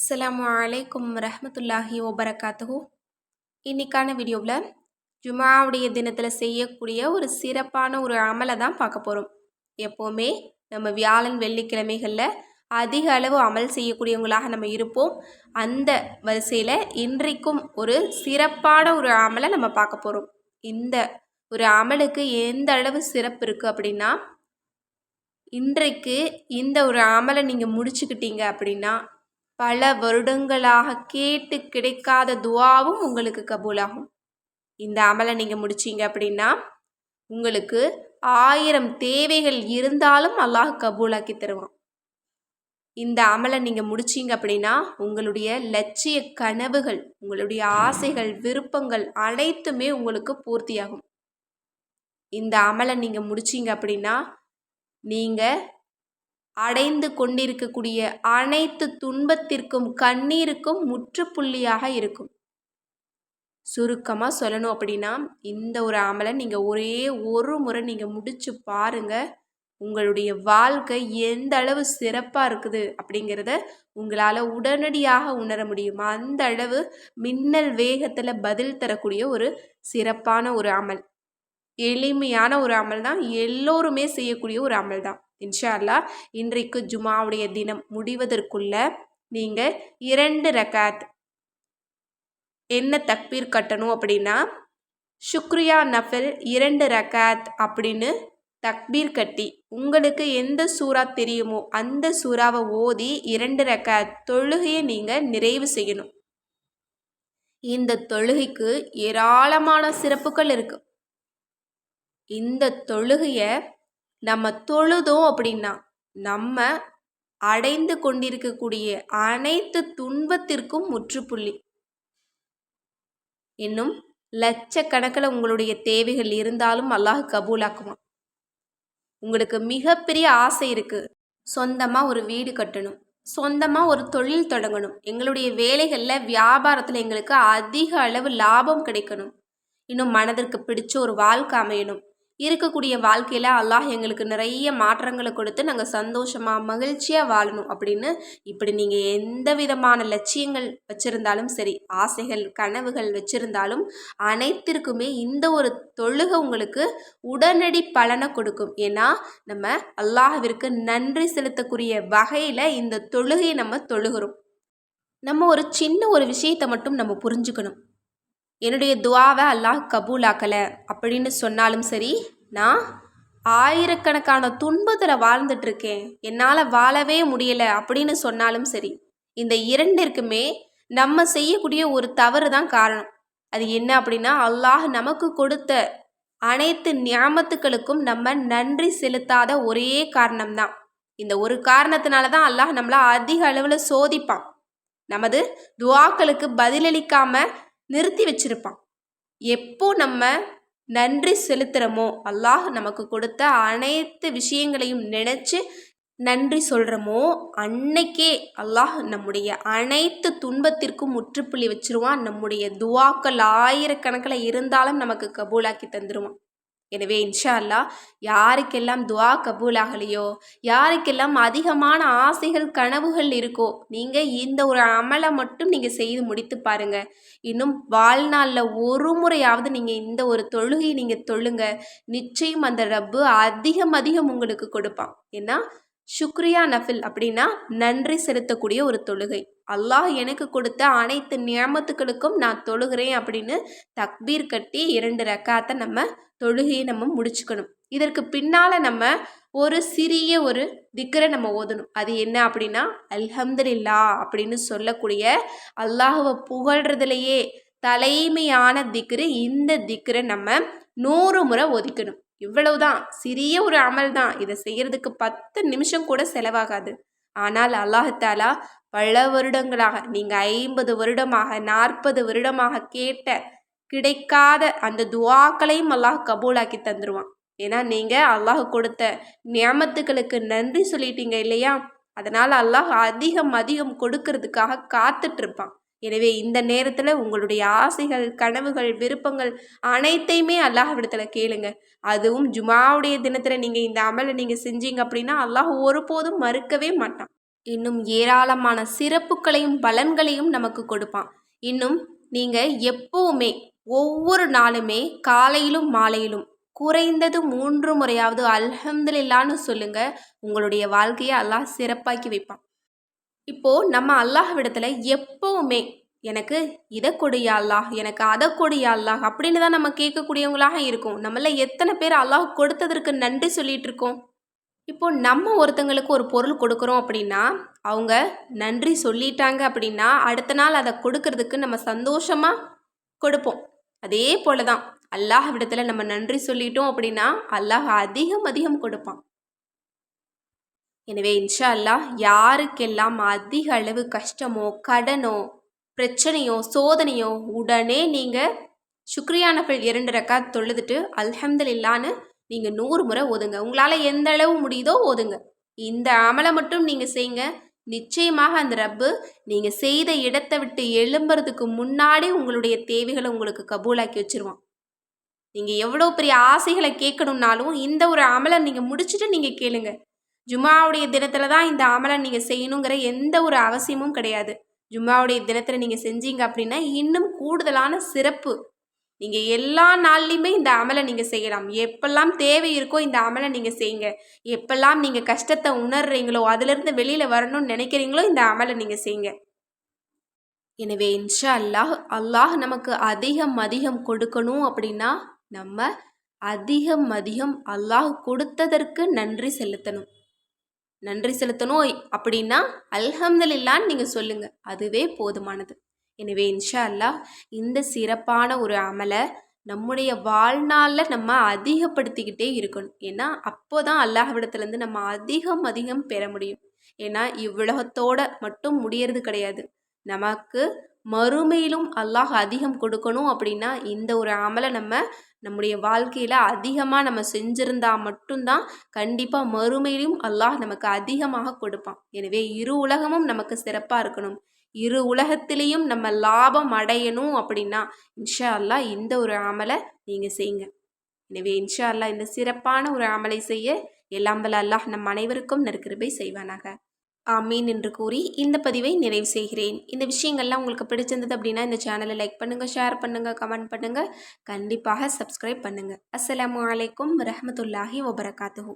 அஸ்லாம் வலைக்கும் ரஹமத்துல்லாஹி வபரகாத்துஹு இன்னைக்கான வீடியோவில் ஜுமாவுடைய தினத்தில் செய்யக்கூடிய ஒரு சிறப்பான ஒரு அமலை தான் பார்க்க போகிறோம் எப்போவுமே நம்ம வியாழன் வெள்ளிக்கிழமைகளில் அதிக அளவு அமல் செய்யக்கூடியவங்களாக நம்ம இருப்போம். அந்த வரிசையில் இன்றைக்கும் ஒரு சிறப்பான ஒரு அமலை நம்ம பார்க்க போகிறோம் இந்த ஒரு அமலுக்கு எந்த அளவு சிறப்பு இருக்குது அப்படின்னா இன்றைக்கு இந்த ஒரு அமலை நீங்கள் முடிச்சுக்கிட்டீங்க அப்படின்னா பல வருடங்களாக கேட்டு கிடைக்காத துவாவும் உங்களுக்கு கபூலாகும். இந்த அமலை நீங்கள் முடிச்சீங்க அப்படின்னா உங்களுக்கு ஆயிரம் தேவைகள் இருந்தாலும் அல்லாஹ் கபூலாக்கி தருவான். இந்த அமலை நீங்கள் முடிச்சீங்க அப்படின்னா உங்களுடைய லட்சிய கனவுகள் உங்களுடைய ஆசைகள் விருப்பங்கள் அனைத்துமே உங்களுக்கு பூர்த்தியாகும். இந்த அமலை நீங்கள் முடிச்சீங்க அப்படின்னா நீங்கள் அடைந்து கொண்டிருக்கக்கூடிய அனைத்து துன்பத்திற்கும் கண்ணீருக்கும் முற்றுப்புள்ளியாக இருக்கும். சுருக்கமாக சொல்லணும் அப்படின்னா இந்த ஒரு அமலை நீங்கள் ஒரே ஒரு முறை நீங்கள் முடிச்சு பாருங்கள் உங்களுடைய வாழ்க்கை எந்த அளவு சிறப்பாக இருக்குது அப்படிங்கிறத உங்களால் உடனடியாக உணர முடியும். அந்த அளவு மின்னல் வேகத்தில் பதில் தரக்கூடிய ஒரு சிறப்பான ஒரு அமல். எளிமையான ஒரு அமல் தான் எல்லோருமே செய்யக்கூடிய ஒரு அமல் தான் இன்ஷா அல்லா இன்றைக்கு ஜுமாவுடைய தினம் முடிவதற்குள்ள நீங்கள் இரண்டு ரக்காத் என்ன தக்பீர் கட்டணும் அப்படின்னா சுக்ரியா நஃபில் இரண்டு ரக்காத் அப்படின்னு தக்பீர் கட்டி உங்களுக்கு எந்த சூறா தெரியுமோ அந்த சூறாவை ஓதி இரண்டு ரக்காத் தொழுகையை நீங்கள் நிறைவு செய்யணும். இந்த தொழுகைக்கு ஏராளமான சிறப்புகள் இருக்கு. இந்த தொழுகையை நம்ம தொழுதோம் அப்படின்னா நம்ம அடைந்து கொண்டிருக்கக்கூடிய அனைத்து துன்பத்திற்கும் முற்றுப்புள்ளி. இன்னும் லட்சக்கணக்கில் உங்களுடைய தேவைகள் இருந்தாலும் அல்லாஹ் கபூலாக்குவான். உங்களுக்கு மிகப்பெரிய ஆசை இருக்குது சொந்தமாக ஒரு வீடு கட்டணும். சொந்தமாக ஒரு தொழில் தொடங்கணும். எங்களுடைய வேலைகளில் வியாபாரத்தில் எங்களுக்கு அதிக அளவு லாபம் கிடைக்கணும். இன்னும் மனதிற்கு பிடிச்ச ஒரு வாழ்க்கை அமையணும். இருக்கக்கூடிய வாழ்க்கையில் அல்லாஹ் எங்களுக்கு நிறைய மாற்றங்களை கொடுத்து நாங்கள் சந்தோஷமாக மகிழ்ச்சியாக வாழணும் அப்படின்னு இப்படி நீங்கள் எந்த விதமான லட்சியங்கள் வச்சுருந்தாலும் சரி ஆசைகள் கனவுகள் வச்சுருந்தாலும் அனைத்திற்குமே இந்த ஒரு தொழுகை உங்களுக்கு உடனடி பலனை கொடுக்கும். ஏன்னா நம்ம அல்லாஹவிற்கு நன்றி செலுத்தக்கூடிய வகையில் இந்த தொழுகையை நம்ம தொழுகிறோம். நம்ம ஒரு சின்ன ஒரு விஷயத்தை மட்டும் நம்ம புரிஞ்சுக்கணும். என்னுடைய துவாவை அல்லாஹ் கபூலாக்கலை. அப்படின்னு சொன்னாலும் சரி நான் ஆயிரக்கணக்கான துன்பத்தில் வாழ்ந்துட்டுருக்கேன். என்னால் வாழவே முடியலை அப்படின்னு சொன்னாலும் சரி இந்த இரண்டிற்குமே நம்ம செய்யக்கூடிய ஒரு தவறு தான் காரணம். அது என்ன அப்படின்னா அல்லாஹ் நமக்கு கொடுத்த அனைத்து ஞாபத்துக்களுக்கும் நம்ம நன்றி செலுத்தாத ஒரே காரணம்தான். இந்த ஒரு காரணத்தினால தான் அல்லாஹ் நம்மளை அதிக அளவில் சோதிப்பான். நமது துவாக்களுக்கு பதிலளிக்காமல் நிறுத்தி வச்சிருப்பான். எப்போ நம்ம நன்றி செலுத்துகிறோமோ அல்லாஹ் நமக்கு கொடுத்த அனைத்து விஷயங்களையும் நினச்சி நன்றி சொல்கிறோமோ அன்னைக்கே அல்லாஹ் நம்முடைய அனைத்து துன்பத்திற்கும் முற்றுப்புள்ளி வச்சிருவான். நம்முடைய துவாக்கள் ஆயிரக்கணக்கில் இருந்தாலும் நமக்கு கபூலாக்கி தந்துடுவான் எனவே இன்ஷா அல்லா யாருக்கெல்லாம் துவா கபூல் ஆகலையோ யாருக்கெல்லாம் அதிகமான ஆசைகள் கனவுகள் இருக்கோ நீங்கள் இந்த ஒரு அமலை மட்டும் நீங்கள் செய்து முடித்து பாருங்கள் இன்னும் வாழ்நாளில் ஒரு முறையாவது நீங்கள் இந்த ஒரு தொழுகையை நீங்கள் தொழுங்க. நிச்சயம் அந்த ரப்பு அதிகம் அதிகம் உங்களுக்கு கொடுப்பான். ஏன்னா சுக்ரியா நஃபில் அப்படின்னா நன்றி செலுத்தக்கூடிய ஒரு தொழுகை. அல்லாஹ் எனக்கு கொடுத்த அனைத்து நியமத்துக்களுக்கும் நான் தொழுகிறேன் அப்படின்னு தக்பீர் கட்டி இரண்டு ரக்காத்தை நம்ம தொழுகையை நம்ம முடிச்சுக்கணும். இதற்கு பின்னால் நம்ம ஒரு சிறிய ஒரு திக்கரை நம்ம ஓதணும். அது என்ன அப்படின்னா அல்ஹம்துலில்லா அப்படின்னு சொல்லக்கூடிய அல்லாஹுவை புகழ்றதுலையே தலைமையான திக்ரு இந்த திக்கரை நம்ம நூறு முறை ஒதுக்கணும். இவ்வளவுதான். சிறிய ஒரு அமல் தான் இதை செய்யறதுக்கு பத்து நிமிஷம் கூட செலவாகாது. ஆனால் அல்லாஹாலா பல வருடங்களாக நீங்கள் ஐம்பது வருடமாக நாற்பது வருடமாக கேட்ட கிடைக்காத அந்த துவாக்களையும் அல்லாஹ் கபூலாக்கி தந்துடுவான் ஏன்னா நீங்கள் அல்லாஹ் கொடுத்த நியமத்துக்களுக்கு நன்றி சொல்லிட்டீங்க இல்லையா? அதனால் அல்லாஹ் அதிகம் அதிகம் கொடுக்கறதுக்காக காத்துட்ருப்பான். எனவே இந்த நேரத்தில் உங்களுடைய ஆசைகள் கனவுகள் விருப்பங்கள் அனைத்தையுமே அல்லாஹ்விடத்தில் கேளுங்க. அதுவும் ஜுமாவுடைய தினத்தில் நீங்கள் இந்த அமலை நீங்கள் செஞ்சீங்க அப்படின்னா அல்லாஹ் ஒருபோதும் மறுக்கவே மாட்டான். இன்னும் ஏராளமான சிறப்புகளையும் பலன்களையும் நமக்கு கொடுப்பான். இன்னும் நீங்கள் எப்போவுமே ஒவ்வொரு நாளுமே காலையிலும் மாலையிலும் குறைந்தது மூன்று முறையாவது அல்ஹம்துலில்லான்னு சொல்லுங்க. உங்களுடைய வாழ்க்கையை அல்லாஹ் சிறப்பாக்கி வைப்பான். இப்போ நம்ம அல்லாஹ்விடத்துல எப்போவுமே எனக்கு இதை கொடியா அல்லாஹ் எனக்கு அதை கொடியா அல்லாஹ் அப்படின்னு தான் நம்ம கேட்கக்கூடியவங்களாக இருக்கும். நம்மள எத்தனை பேர் அல்லாஹ் கொடுத்ததற்கு நன்றி சொல்லிட்டு இருக்கோம். இப்போ நம்ம ஒருத்தங்களுக்கு ஒரு பொருள் கொடுக்குறோம் அப்படின்னா அவங்க நன்றி சொல்லிட்டாங்க அப்படின்னா அடுத்த நாள் அதை கொடுக்கறதுக்கு நம்ம சந்தோஷமாக கொடுப்போம். அதே போல தான் அல்லாஹ் விடத்தில் நம்ம நன்றி சொல்லிட்டோம் அப்படின்னா அல்லாஹ் அதிகம் அதிகம் கொடுப்பான். எனவே இன்ஷா அல்லாஹ் யாருக்கெல்லாம் அதிக அளவு கஷ்டமோ கடனோ பிரச்சனையோ சோதனையோ உடனே நீங்கள் சுக்ரியானஃபில் இரண்டு ரக்கா தொழுதுட்டு அல்ஹம்துலில்லான்னு நீங்கள் நூறு முறை ஓதுங்க. உங்களால் எந்த அளவு முடியுதோ ஓதுங்க. இந்த அமலை மட்டும் நீங்கள் செய்யுங்க நிச்சயமாக அந்த ரப்பு நீங்கள் செய்த இடத்தை விட்டு எழும்புறதுக்கு முன்னாடி உங்களுடைய தேவைகளை உங்களுக்கு கபூலாக்கி வச்சிருவான். நீங்கள் எவ்வளோ பெரிய ஆசைகளை கேட்கணுன்னாலும் இந்த ஒரு அமலை நீங்கள் முடிச்சுட்டு நீங்கள் கேளுங்க. ஜும்மாவுடைய தினத்தில் தான் இந்த அமலை நீங்கள் செய்யணுங்கிற எந்த ஒரு அவசியமும் கிடையாது. ஜும்மாவுடைய தினத்தில் நீங்கள் செஞ்சீங்க அப்படின்னா இன்னும் கூடுதலான சிறப்பு நீங்கள் எல்லா நாள்லையுமே இந்த அமலை நீங்கள் செய்யலாம். எப்பெல்லாம் தேவை இருக்கோ இந்த அமலை நீங்கள் செய்யுங்க. எப்பெல்லாம் நீங்கள் கஷ்டத்தை உணர்றீங்களோ அதுலேருந்து வெளியில் வரணும்னு நினைக்கிறீங்களோ இந்த அமலை நீங்கள் செய்யுங்க. எனவே இன்ஷா அல்லாஹ் அல்லாஹ் நமக்கு அதிகம் அதிகம் கொடுக்கணும் அப்படின்னா நம்ம அதிகம் அதிகம் அல்லாஹ் கொடுத்ததற்கு நன்றி செலுத்தணும். நன்றி செலுத்தணும் அப்படின்னா அல்ஹம்துலில்லான்னு நீங்கள் சொல்லுங்கள் அதுவே போதுமானது. எனவே இன்ஷா அல்லாஹ் இந்த சிறப்பான ஒரு அமலை நம்முடைய வாழ்நாளில் நம்ம அதிகப்படுத்திக்கிட்டே இருக்கணும். ஏன்னா அப்போ தான் அல்லாஹ்விடத்துலேருந்து நம்ம அதிகம் அதிகம் பெற முடியும். ஏன்னா இவ்வுலகத்தோட மட்டும் முடியறது கிடையாது. நமக்கு மறுமையிலும் அல்லாஹ் அதிகம் கொடுக்கணும் அப்படின்னா இந்த ஒரு அமலை நம்ம நம்முடைய வாழ்க்கையில் அதிகமாக நம்ம செஞ்சிருந்தா மட்டும்தான் கண்டிப்பாக மறுமையிலும் அல்லாஹ் நமக்கு அதிகமாக கொடுப்பான். எனவே இரு உலகமும் நமக்கு சிறப்பாக இருக்கணும். இரு உலகத்திலையும் நம்ம லாபம் அடையணும் அப்படின்னா இன்ஷா அல்லாஹ் இந்த ஒரு அமலை நீங்கள் செய்யுங்க. எனவே இன்ஷா அல்லாஹ் இந்த சிறப்பான ஒரு அமலை செய்ய எல்லாம் வல்ல அல்லாஹ் நம் அனைவருக்கும் நற்கிருபை செய்வானாக. ஆமீன் என்று கூறி இந்த பதிவை நிறைவு செய்கிறேன். இந்த விஷயங்கள்லாம் உங்களுக்கு பிடிச்சிருந்தது அப்படின்னா இந்த சேனலை லைக் பண்ணுங்கள் ஷேர் பண்ணுங்கள் கமெண்ட் பண்ணுங்கள் கண்டிப்பாக சப்ஸ்கிரைப் பண்ணுங்கள் அஸ்ஸலாமு அலைக்கும் ரஹமத்துல்லாஹி வபரகாத்துஹூ.